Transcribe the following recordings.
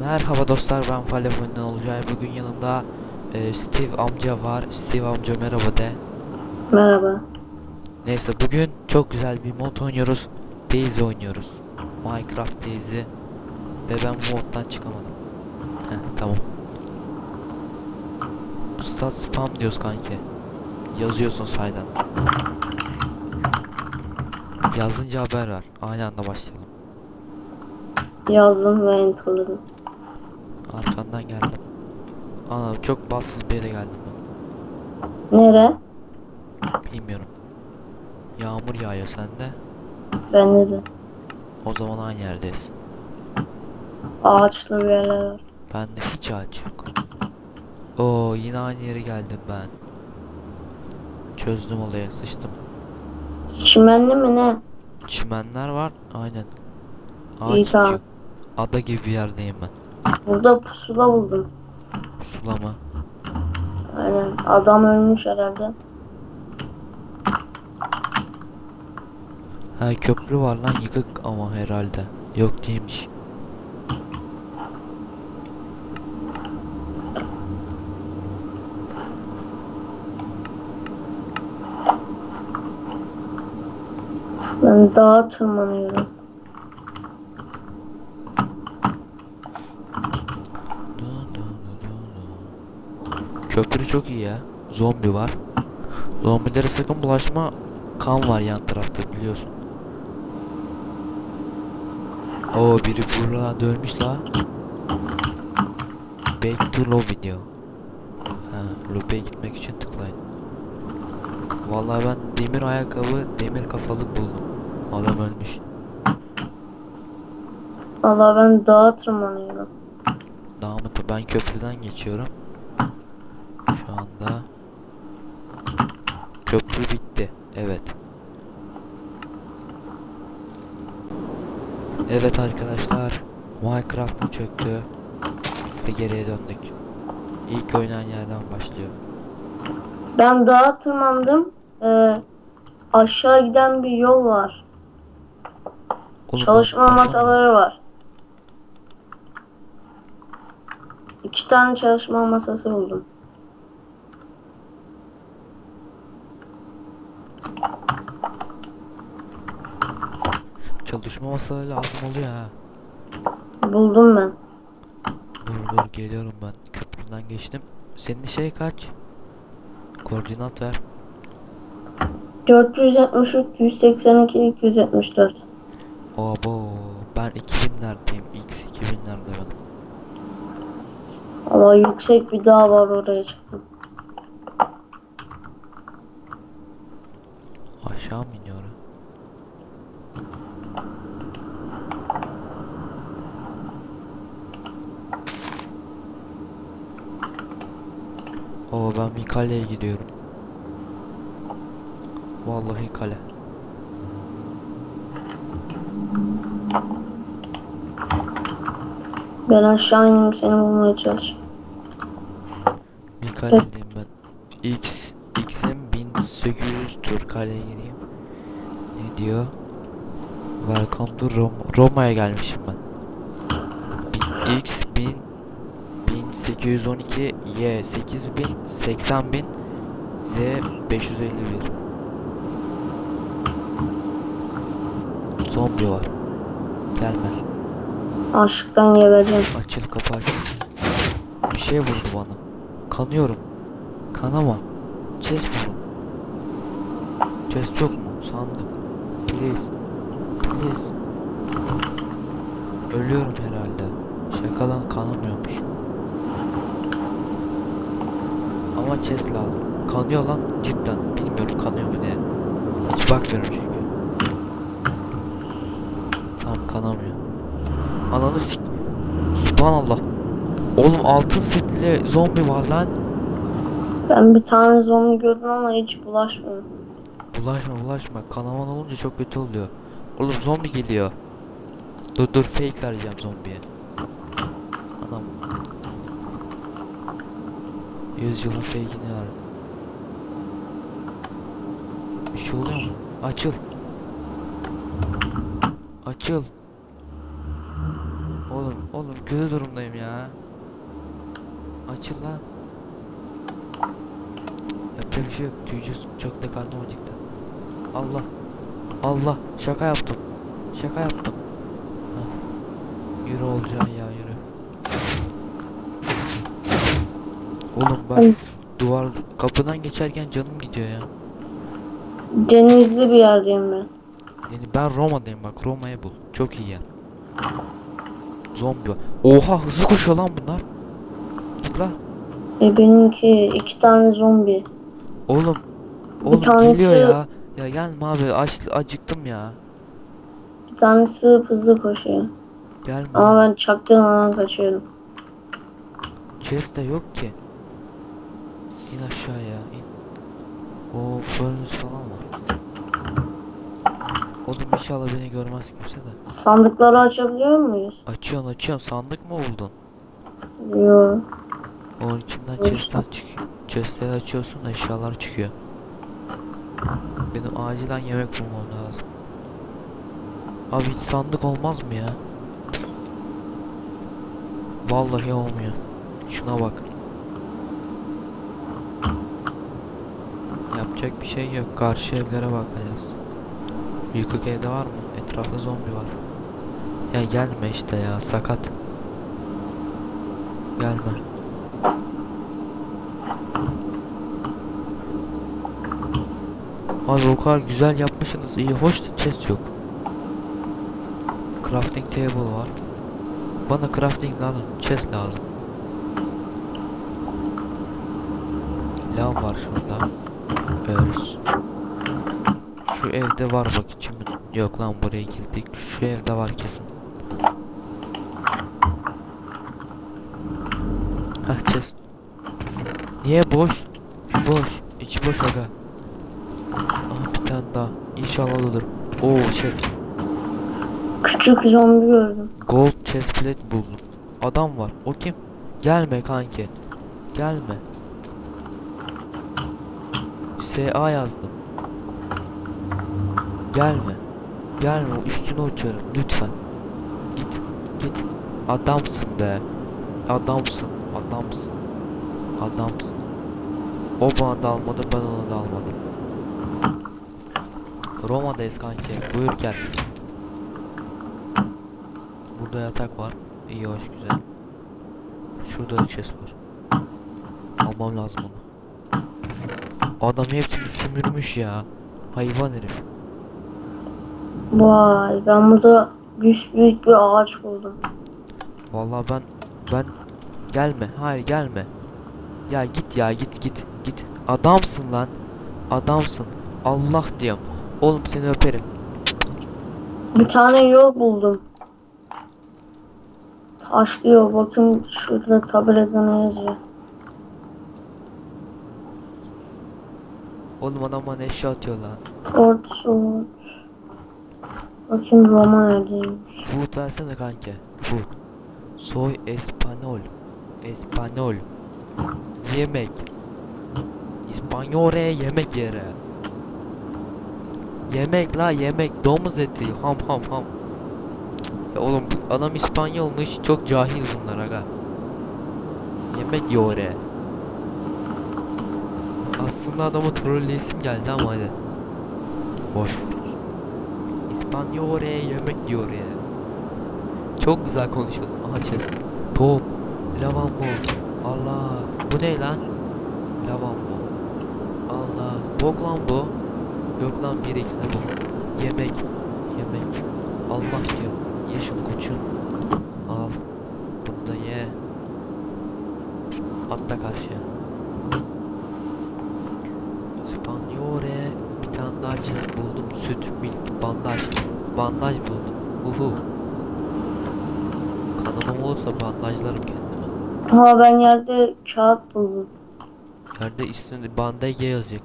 Merhaba dostlar ben Falefon'dan olacağım. Bugün yanımda e, Steve amca var. Steve amca merhaba de. Merhaba. Neyse bugün çok güzel bir mod oynuyoruz. Daisy oynuyoruz. Minecraft Daisy. Ve ben bu moddan çıkamadım. Heh, tamam. Start spam diyoruz kanki. Yazıyorsun saydan. Yazınca haber ver. Aynı anda başlayalım. Yazdım ve enterladım. Arkandan geldim. Ana çok bassız bir yere geldim ben. Nere? Bilmiyorum. Yağmur yağıyor sende. Bende de. O zaman aynı yerdeyiz. Ağaçlı bir yerler var. Bende hiç ağaç yok. Oo yine aynı yere geldim ben. Çözdüm olayı sıçtım. Çimenli mi ne? Çimenler var aynen. İyi, Ağaç tamam. yok. Ada gibi bir yerdeyim ben. Burada pusula buldum. Sulama. Aynen. Adam ölmüş herhalde. Ha köprü var lan yıkık ama herhalde. Yok değilmiş. Ben dağa tırmanıyorum. Köprü çok iyi ya. Zombi var. Zombilere sakın bulaşma. Kan var yan tarafta biliyorsun. Oo biri burada dönmüş la. Back to lobby diyor. Ha, lobby'e gitmek için tıklayın. Vallahi ben demir ayakkabı, demir kafalık buldum. Adam ölmüş. Valla ben dağa tırmanıyorum. Namıt'ı ben köprüden geçiyorum. Şu anda köprü bitti. Evet. Evet arkadaşlar. Minecraft'ın çöktü. Ve geriye döndük. İlk oynanan yerden başlıyor. Ben dağa tırmandım. Ee, aşağı giden bir yol var. Oğlum, Çalışma masaları var. İki tane çalışma masası buldum. Çalışma masaları lazım oluyor ha. Buldum ben. Dur dur geliyorum ben. Köprüden geçtim. Senin şey kaç? Koordinat ver. 473, 182, 274. Abo ben 2000'lerdeyim. X 2000'lerde ben. Allah yüksek bir dağ var oraya çıktım. Aşağı mı iniyor? o? Oo ben bir kaleye gidiyorum. Vallahi kale. Ben aşağı ineyim seni bulmaya çalışayım. Bir kaledeyim ben. X X'im 1800 tur kaleye gireyim. Ne diyor? Welcome to Roma. Roma'ya gelmişim ben. Bin- X 1000 1812 Y 8000 80000 Z 551 Zombi var. Gelme. Açlıktan gebereceğim. Açıl kapı aç. Bir şey vurdu bana. Kanıyorum. Kanama. Chest bulun. Chest yok mu? Sandık. Please. Please. Ölüyorum herhalde. Şakadan kanamıyormuş. Ama chest lazım. Kanıyor lan cidden. Bilmiyorum kanıyor mu diye. Hiç bakmıyorum çünkü. Tamam kanamıyor. Ananı sik... Subhanallah. Oğlum altın setli zombi var lan. Ben bir tane zombi gördüm ama hiç bulaşmıyorum. Bulaşma bulaşma. Kanaman olunca çok kötü oluyor. Oğlum zombi geliyor. Dur dur fake vereceğim zombiye. Anam. 100 yılın fake'ini verdim. şey oluyor mu? Açıl. Açıl. Oğlum, kötü durumdayım ya. Açıl lan. Yapacak bir şey yok. Tüycü çok da karnım acıktı. Allah. Allah. Şaka yaptım. Şaka yaptım. Hah. Yürü olacaksın ya yürü. Oğlum bak Ay. duvar kapıdan geçerken canım gidiyor ya. Denizli bir yerdeyim ben. Yani ben Roma'dayım bak Roma'yı bul. Çok iyi yer. Zombi var. Oha hızlı koşuyor lan bunlar. Lan. E benimki iki tane zombi. Oğlum. Oğlum tanesi- geliyor ya. Ya gelme abi aç, acıktım ya. Bir tanesi hızlı koşuyor. Gelme. Ama ben çaktırmadan kaçıyorum. Chest de yok ki. İn aşağıya in. O furnace falan var. Oğlum inşallah beni görmez kimse de. Sandıkları açabiliyor muyuz? Açıyorsun açıyorsun sandık mı buldun? Yo. Onun içinden Yok chestler çıkıyor. Chestleri açıyorsun eşyalar çıkıyor. Benim acilen yemek bulmam lazım. Abi hiç sandık olmaz mı ya? Vallahi olmuyor. Şuna bak. Yapacak bir şey yok. Karşı evlere bakacağız. Yıkık evde var mı? Etrafta zombi var. Ya gelme işte ya sakat. Gelme. Abi o kadar güzel yapmışsınız iyi hoş chest yok. Crafting table var. Bana crafting lazım, chest lazım. Lav var şurada. Örs. Şu evde var bak içimin. Yok lan buraya girdik. Şu evde var kesin. Hah chest. Niye boş? Boş. İçi boş aga. Aha bir tane daha. İnşallah olur. Oo şey. Küçük zombi gördüm. Gold chestplate buldum. Adam var. O kim? Gelme kanki. Gelme. SA yazdım. Gelme. Gelme. Üstüne uçarım. Lütfen. Git. Git. Adamsın be. Adamsın. Adamsın. Adamsın. O bana dalmadı ben ona dalmadım. Roma'dayız kanki. Buyur gel. Burada yatak var. İyi hoş güzel. Şurada da chest var. Almam lazım onu. Adam hepsini sümürmüş ya. Hayvan herif. Vay ben burada büyük büyük bir ağaç buldum. Vallahi ben ben gelme. Hayır gelme. Ya git ya git git git. Adamsın lan. Adamsın. Allah diyorum. Oğlum seni öperim. Bir tane yol buldum. Taşlı yol. Bakın şurada tabelada ne yazıyor. Oğlum adam bana eşya atıyor lan. Fort Sword. Bakayım Roma neredeymiş. Food versene kanki. Food. Soy espanol. Espanol. Yemek. İspanyore yemek yere. Yemek la yemek. Domuz eti. Ham ham ham. Ya oğlum adam İspanyolmuş. Çok cahil bunlar aga. Yemek yore. Aslında adamı trolleyesim geldi ama hadi. Boş. İspanyore yemek diyor ya. Çok güzel konuşuyordum. Aha chest. Bu. Allah. Bu ne lan? Lavan bu. Allah. Bok lan bu. Yok lan bir eksine bu. Yemek. Yemek. Allah diyor. Ye şunu koçum. Al. Bunu da ye. Atla karşıya. İspanyore. Bir tane daha chest buldum. Süt, milk, bandaj. Bandaj buldum. Uhu. Kanamam olursa bandajlarım kendime. Ha ben yerde kağıt buldum. Yerde üstünde bandaj yazacak.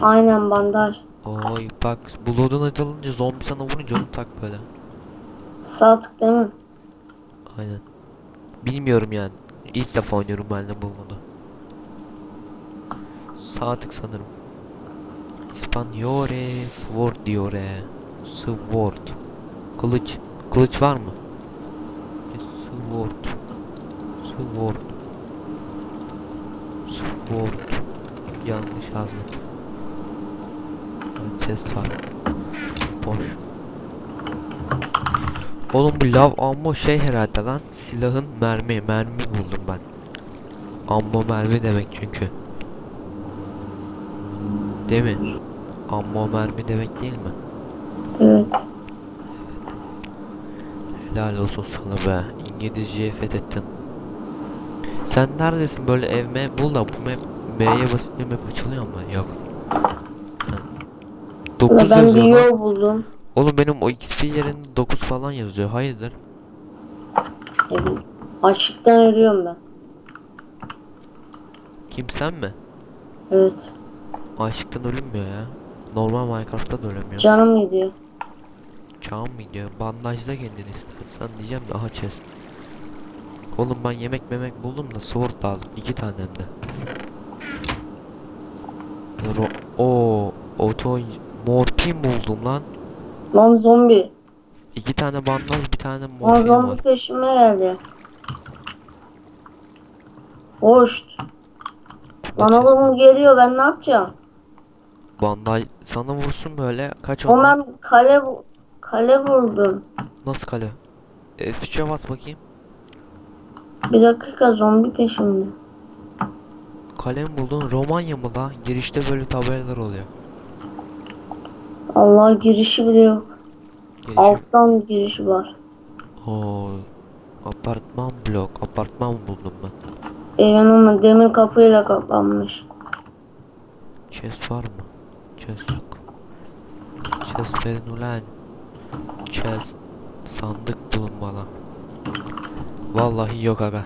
Aynen bandaj. Oy bak blood'un atılınca zombi sana vurunca onu tak böyle. Sağ tık değil mi? Aynen. Bilmiyorum yani. İlk defa oynuyorum ben de bu modu. Sağ tık sanırım. İspanyole sword diyor e. Sword. Kılıç. Kılıç var mı? Sword. Sword. Sword. Yanlış yazdım. Ha, Chest var. Boş. Oğlum bu lav ammo şey herhalde lan. Silahın mermi. Mermi buldum ben. Ammo mermi demek çünkü. Değil mi? Ammo mermi demek değil mi? Evet. Helal olsun sana be. İngilizceyi fethettin. Sen neredesin böyle ev map bul da bu map B'ye basınca map açılıyor mu? Yok. Ulan 9 ben bir yol buldum. Oğlum benim o XP yerinde 9 falan yazıyor. Hayırdır? Açlıktan ölüyorum ben. Kim sen mi? Evet. Açlıktan ölünmüyor ya. Normal Minecraft'ta da ölemiyor. Canım gidiyor. Çağım mı gidiyor? Bandajla kendini istersen diyeceğim de aha chest. Oğlum ben yemek memek buldum da sword lazım. iki tane hem de. Ro o auto morpin buldum lan. Lan zombi. İki tane bandaj bir tane Lan morfin zombi var. peşime geldi. Hoş. Lan Bakacağız. oğlum geliyor ben ne yapacağım? Bandaj sana vursun böyle kaç ondan? ben kale kale vurdum. Nasıl kale? E, F3'e bas bakayım. Bir dakika zombi peşimde. Kalem buldun Romanya mı la? Girişte böyle tabelalar oluyor. Allah girişi bile yok. Girişi. Alttan girişi var. Oo, apartman blok. Apartman buldum ben. Evin ama demir kapıyla kaplanmış. Chest var mı? Chest yok. Chest verin ulan. Chest. Sandık bulun bana. Vallahi yok aga.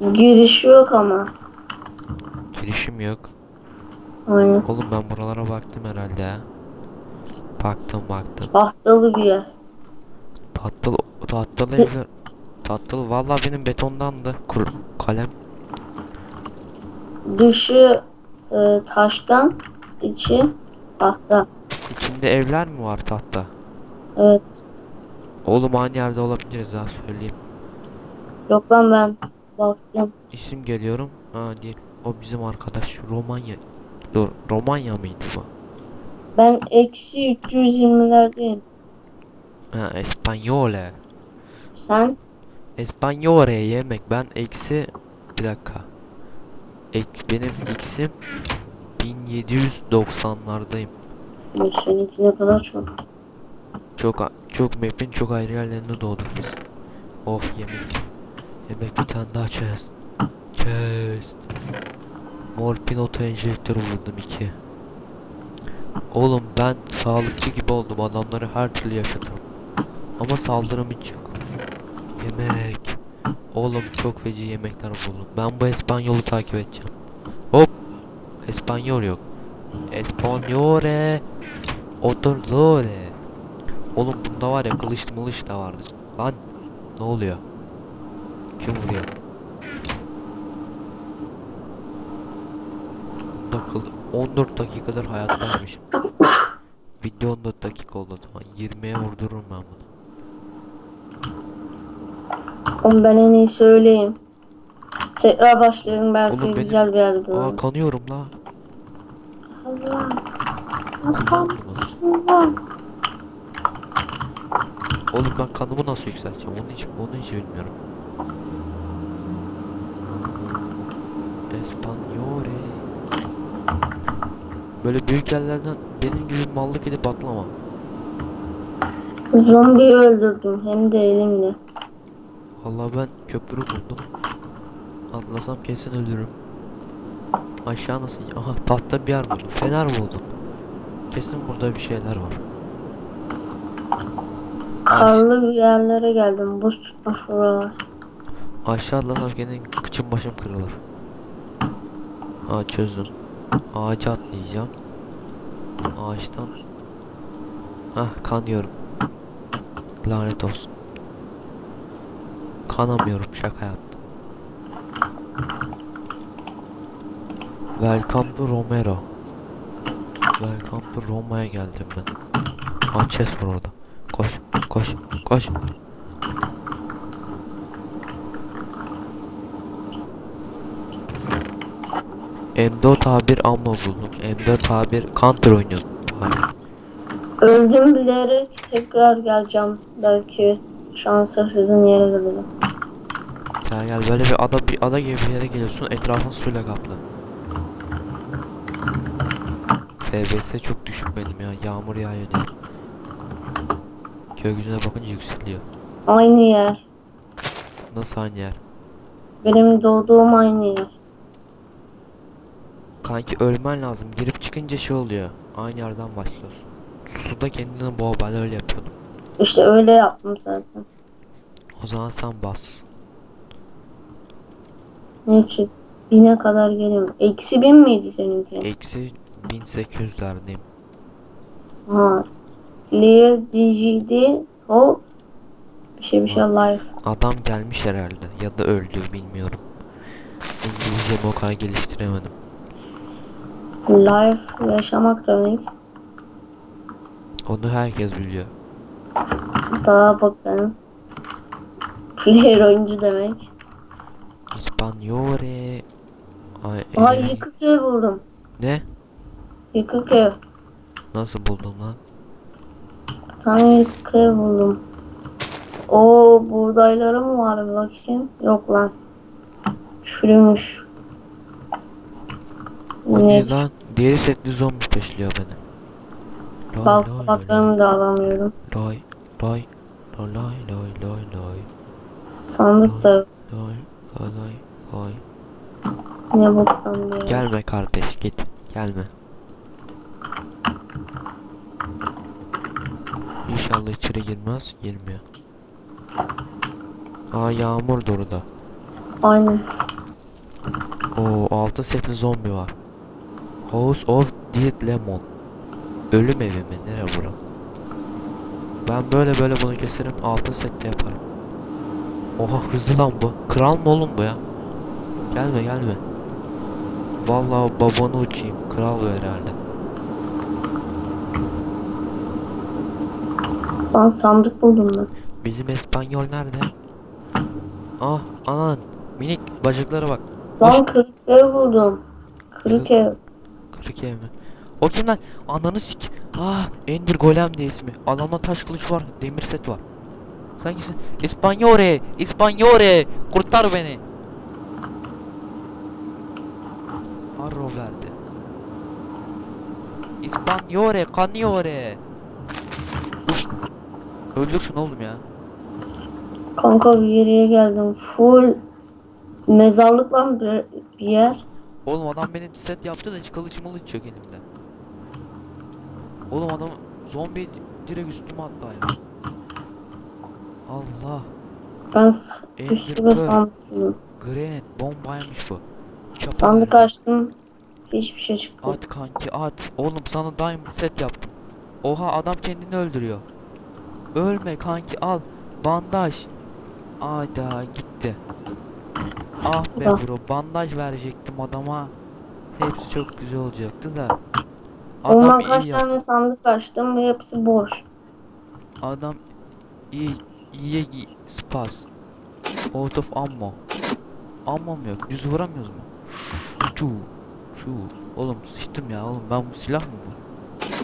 Girişi yok ama. Girişim yok. Aynen. Oğlum ben buralara baktım herhalde ya. Baktım baktım. Tahtalı bir yer. Tatlı tatlı evler. Tatlı vallahi benim betondandı. Kur, kalem. Dışı e, taştan, içi tahta. İçinde evler mi var tahta? Evet. Oğlum aynı yerde olabiliriz ha söyleyeyim. Yok lan ben baktım. İsim geliyorum. Ha değil. O bizim arkadaş. Romanya. Dur. Romanya mıydı bu? Ben eksi 320'lerdeyim. Ha Espanyole. Sen? Espanyole yemek. Ben eksi bir dakika. Ek, benim x'im 1790'lardayım. Bu Seninki ne kadar çok. Çok çok map'in çok ayrı yerlerinde doğduk biz. Oh yemek. Yemek bir tane daha chest. Chest. Morphin auto enjektör buldum iki. Oğlum ben sağlıkçı gibi oldum. Adamları her türlü yaşatırım. Ama saldırım hiç yok. Yemek. Oğlum çok feci yemekler buldum. Ben bu Espanyol'u takip edeceğim. Espanyol yok. Espanyole. Otorlore. Oğlum bunda var ya kılıç mılıç da vardı. Lan ne oluyor? Kim vuruyor? Bunda kıl 14 dakikadır hayattaymışım. Video 14 dakika oldu o zaman. 20'ye vurdururum ben bunu. Oğlum ben en iyi söyleyeyim. Tekrar başlayalım belki Oğlum benim- güzel bir yerde Aa kanıyorum la. Allah. Oğlum ben kanımı nasıl yükselteceğim? Onu hiç onu hiç bilmiyorum. Espanyole. Böyle büyük yerlerden benim gibi mallık edip atlama. Zombiyi öldürdüm hem de elimle. Vallahi ben köprü buldum. Atlasam kesin ölürüm. Aşağı nasıl? Aha tahta bir yer buldum. Fener buldum. Kesin burada bir şeyler var. Karlı bir yerlere geldim. Buz tutmuş buralar. Aşağı atlasam gene kıçım başım kırılır. Aa çözdüm. Ağaca atlayacağım. Ağaçtan. Hah kanıyorum. Lanet olsun. Kanamıyorum şaka yaptım. Welcome to Romero. Welcome to Roma'ya geldim ben. Aa chest var orada. Koş, koş, koş. M4 A1 ammo buldum. M4 A1 counter oynuyorum. Öldüm bilerek tekrar geleceğim. Belki şansa sizin yere gelirim. Gel gel böyle bir ada bir ada gibi bir yere geliyorsun etrafın suyla kaplı. FBS çok düşük benim ya yağmur yağıyor diye. Gökyüzüne bakınca yükseliyor. Aynı yer. Nasıl aynı yer? Benim doğduğum aynı yer. Kanki ölmen lazım. Girip çıkınca şey oluyor. Aynı yerden başlıyorsun. Suda kendini boğ ben öyle yapıyordum. İşte öyle yaptım zaten. O zaman sen bas. Neyse. Bine kadar geliyorum. Eksi bin miydi seninki? Eksi 1800'lerdeyim. Ha. Clear DGD Hold. Bir şey bir şey life. Adam gelmiş herhalde ya da öldü bilmiyorum. İngilizcemi o kadar geliştiremedim. Life yaşamak demek. Onu herkes biliyor. Daha bakalım. Player oyuncu demek. İspanyole. Ay, ee, yıkık ev buldum. Ne? Yıkık ev. Nasıl buldun lan? Tane yıkık ev buldum. O buğdayları mı var bakayım. Yok lan. Çürümüş. O Ne? lan? Diğeri setli zombi peşliyor beni. Kabaklarımı da alamıyorum. lay lay lay lay lay lay lay Sandık da lay lay lay lay ne boktan. Gelme kardeş git gelme. İnşallah içeri girmez girmiyor. Aa yağmur durdu. Aynen. O altı setli zombi var. House of Dead Lemon. Ölüm evi mi? Nere bura? Ben böyle böyle bunu keserim. Altın sette yaparım. Oha hızlı lan bu. Kral mı oğlum bu ya? Gelme gelme. Vallahi babanı uçayım. Kral bu herhalde. Ben sandık buldum ben. Bizim İspanyol nerede? Ah anan. Minik bacaklara bak. Lan kırık ev buldum. Kırık ev. Kırık ev mi? O kim lan? Ananı sik. Ah Ender Golem diye ismi. Adamda taş kılıç var. Demir set var. Sen kimsin? İspanyore! İspanyore! Kurtar beni! Arro verdi. İspanyore! Caniore! Uş. Öldür şunu oğlum ya. Kanka bir yere geldim. Full mezarlık lan bir, bir yer. Oğlum adam beni set yaptı da hiç kılıç mılıç yok elimde. Oğlum adam zombi direkt üstüme attı ya. Allah. Ben s- Ender bir sürü Pearl. sandık buldum. Granit bombaymış bu. Çapa Sandık açtım. Hiçbir şey çıktı. At kanki at. Oğlum sana diamond set yaptım. Oha adam kendini öldürüyor. Ölme kanki al. Bandaj. Ayda gitti. Ah be bro bandaj verecektim adama. Hepsi çok güzel olacaktı da. Ondan Adam kaç iyi tane sandık açtım ve hepsi boş. Adam iyi iyi spas. Out of ammo. Ammo mu yok? Düz vuramıyoruz mu? Şu şu. Oğlum sıçtım ya oğlum ben bu silah mı bu?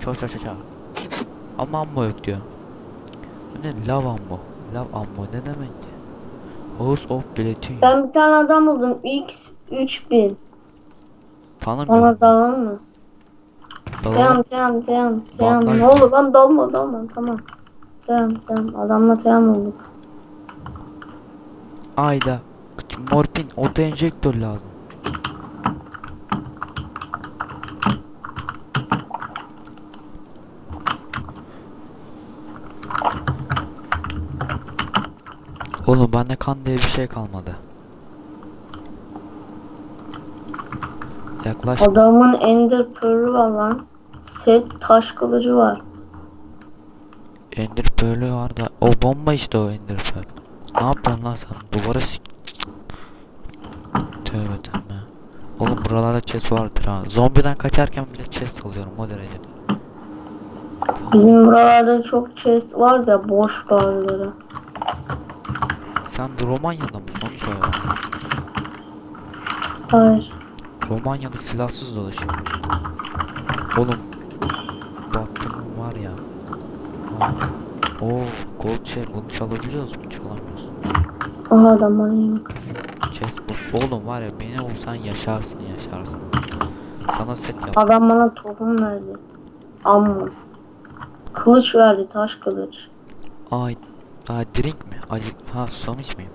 Ça ça ça ça. Ama ammo yok diyor. Bu ne lav ammo? Lav ammo ne demek ki? House of Platinum. Ben bir tane adam buldum. X 3000. Tanımıyorum. Ona dalalım mı? Tamam tamam tamam tamam. Ne olur lan dalma dalma tamam. Tamam tamam adamla tamam olduk. Ayda. Morpin oto enjektör lazım. Oğlum bende kan diye bir şey kalmadı. Yaklaş. Adamın ender pearl'ü var lan. Set taş kılıcı var. Ender Pearl'ü var da. O bomba işte o Ender Pearl. Ne yapıyorsun lan sen? Duvara sik. Tövbe tövbe. Oğlum buralarda chest vardır ha. Zombiden kaçarken bile chest alıyorum o derece. Bizim buralarda çok chest var da boş bazıları. Sen Romanya'da mısın onu söyle. Hayır. Romanya'da silahsız dolaşıyor. Oğlum. Baktım var ya. Aa. Oo, gold şey bunu çalabiliyoruz mu? Çalamıyoruz. Aha adam manyak. Chest boş. Oğlum var ya beni olsan yaşarsın yaşarsın. Sana set yap. Adam bana tohum verdi. Amma. Kılıç verdi taş kılıç. Ay. Aa, drink mi? Acı. Ha susamış mıyım?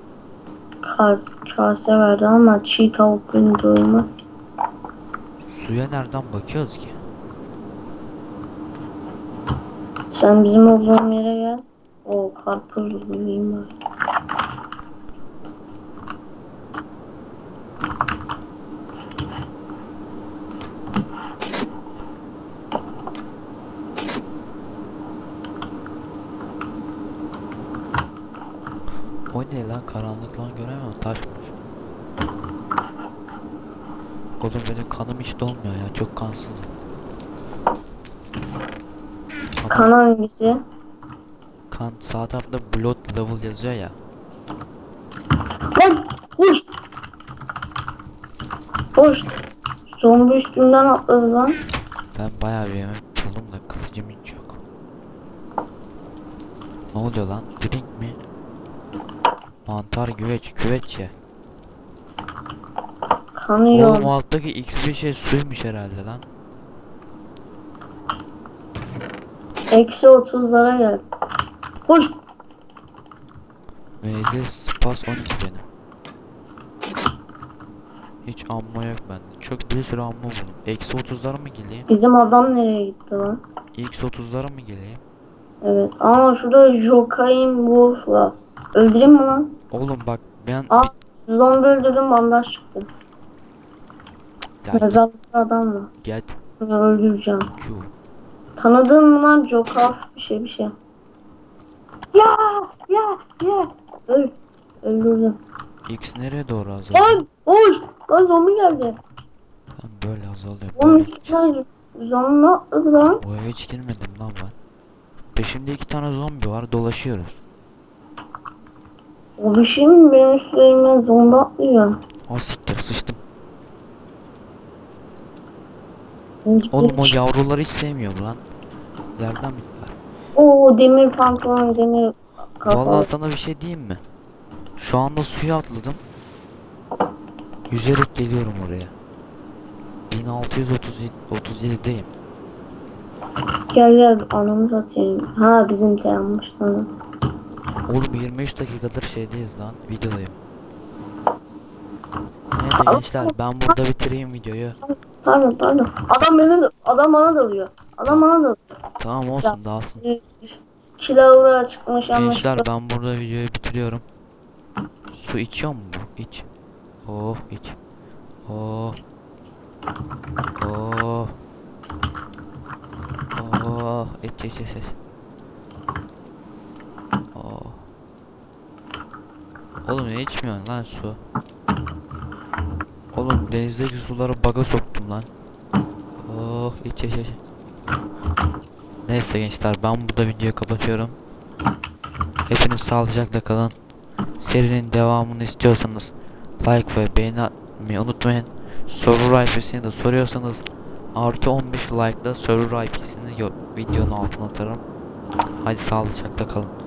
Kas, kase verdi ama çiğ tavuk beni doymaz. Suya nereden bakıyoruz ki? Sen bizim olduğun yere gel. O karpuz bulayım var. O ne lan karanlık lan göremiyorum taşmış. Oğlum benim kanım hiç dolmuyor ya çok kansızım. Adam- Kan hangisi? kan sağ tarafta blood level yazıyor ya. Lan koş. Koş. Zombi üstümden atladı lan. Ben bayağı bir yemek buldum da kılıcım hiç yok. Ne oluyor lan? Mantar güveç güveç ye. Kanıyor. Oğlum alttaki x bir şey suymuş herhalde lan. Eksi otuzlara gel. Koş. VZ Spas 12 benim. Hiç ammo yok bende. Çok bir sürü ammo buldum. Eksi 30'lara mı geleyim? Bizim adam nereye gitti lan? X 30'lara mı geleyim? Evet ama şurada Jokain Wolf var. Öldüreyim mi lan? Oğlum bak ben Aa zombi öldürdüm bandaj çıktı. ya Mezarlıkta adam var. get Şunu öldüreceğim. Q. Tanıdığın mı lan Jokaf bir şey bir şey. Ya ya ya. Öl. Öldürdüm. X nereye doğru azalıyor? Lan hoş. Lan zombi geldi. Lan böyle azalıyor. Onun Böyle. üstünden zombi atladı lan. Bu eve hiç girmedim lan ben. Peşimde iki tane zombi var dolaşıyoruz. O şey mi benim üstlerimden zombi atlıyor. O siktir sıçtım. Oğlum o yavruları hiç sevmiyorum lan. Nereden bittiler? Oo demir pantolon demir kafalı. Vallahi sana bir şey diyeyim mi? Şu anda suya atladım. Yüzerek geliyorum oraya. 1637'deyim. Gel gel anamı satayım. Ha bizim yanmış lan. Oğlum 23 dakikadır şeydeyiz lan. Videodayım. Neyse gençler ben burada bitireyim videoyu. Pardon pardon. Adam beni adam bana dalıyor. Adam bana dalıyor. Tamam olsun dağılsın. Kilavra çıkmış Gençler yanlışlıkla. ben burada videoyu bitiriyorum. Su içiyor mu? İç. Oh iç. Oh. Oh. Oh. İç iç iç iç. Oh. Oğlum ne içmiyorsun lan su? Oğlum denizdeki suları baga soktum lan. Oh iç iç iç. Neyse gençler ben burada videoyu kapatıyorum. Hepiniz sağlıcakla kalın. Serinin devamını istiyorsanız like ve beğeni atmayı unutmayın. Server IP'sini de soruyorsanız artı 15 like ile server IP'sini videonun altına atarım. Hadi sağlıcakla kalın.